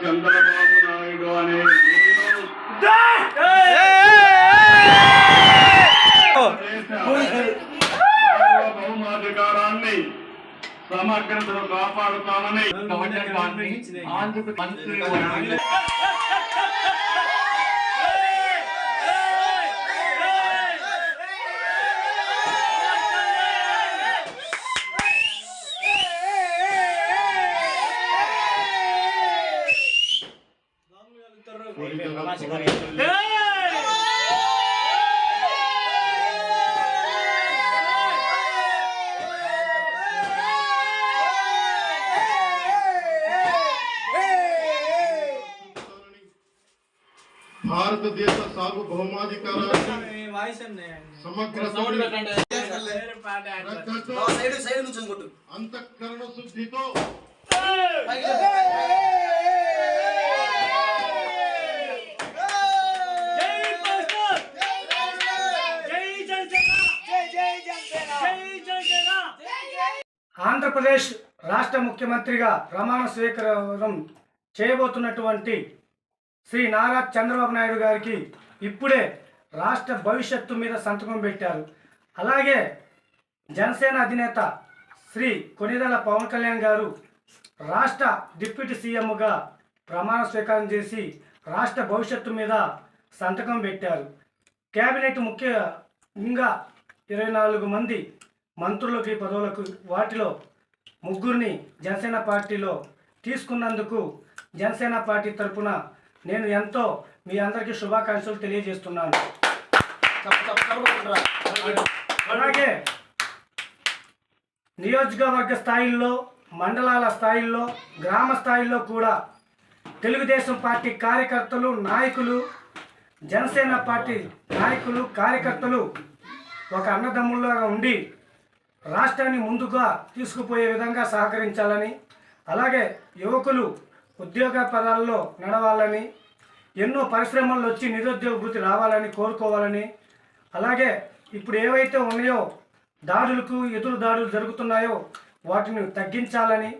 చంద్రబాబు నాయుడు అనే నేను సార్వభౌమాధికారాన్ని సమగ్రతను కాపాడుతామని భారతదేశ సార్వభౌమాధికారాన్ని సమగ్ర అంతఃకరణ శుద్ధితో ఆంధ్రప్రదేశ్ రాష్ట్ర ముఖ్యమంత్రిగా ప్రమాణ స్వీకారం చేయబోతున్నటువంటి శ్రీ నారా చంద్రబాబు నాయుడు గారికి ఇప్పుడే రాష్ట్ర భవిష్యత్తు మీద సంతకం పెట్టారు. అలాగే జనసేన అధినేత శ్రీ కొనిదల పవన్ కళ్యాణ్ గారు రాష్ట్ర డిప్యూటీ సీఎంగా ప్రమాణ స్వీకారం చేసి రాష్ట్ర భవిష్యత్తు మీద సంతకం పెట్టారు. కేబినెట్ ముఖ్యంగా ఇరవై నాలుగు మంది మంత్రులకి పదవులకు వాటిలో ముగ్గురిని జనసేన పార్టీలో తీసుకున్నందుకు జనసేన పార్టీ తరపున నేను ఎంతో మీ అందరికీ శుభాకాంక్షలు తెలియజేస్తున్నాను. అలాగే నియోజకవర్గ స్థాయిల్లో మండలాల స్థాయిల్లో గ్రామ స్థాయిల్లో కూడా తెలుగుదేశం పార్టీ కార్యకర్తలు నాయకులు జనసేన పార్టీ నాయకులు కార్యకర్తలు ఒక అన్నదమ్ముల్లాగా ఉండి రాష్ట్రాన్ని ముందుగా తీసుకుపోయే విధంగా సహకరించాలని అలాగే యువకులు ఉద్యోగ పదాల్లో నడవాలని ఎన్నో పరిశ్రమలు వచ్చి నిరుద్యోగ వృత్తి రావాలని కోరుకోవాలని అలాగే ఇప్పుడు ఏవైతే ఉన్నాయో దాడులకు ఎదురు దాడులు జరుగుతున్నాయో వాటిని తగ్గించాలని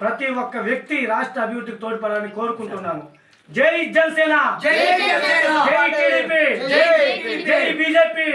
ప్రతి ఒక్క వ్యక్తి రాష్ట్ర అభివృద్ధికి తోడ్పడాలని కోరుకుంటున్నాను. జై జనసేన! జై టీడీపీ! జై బీజేపీ!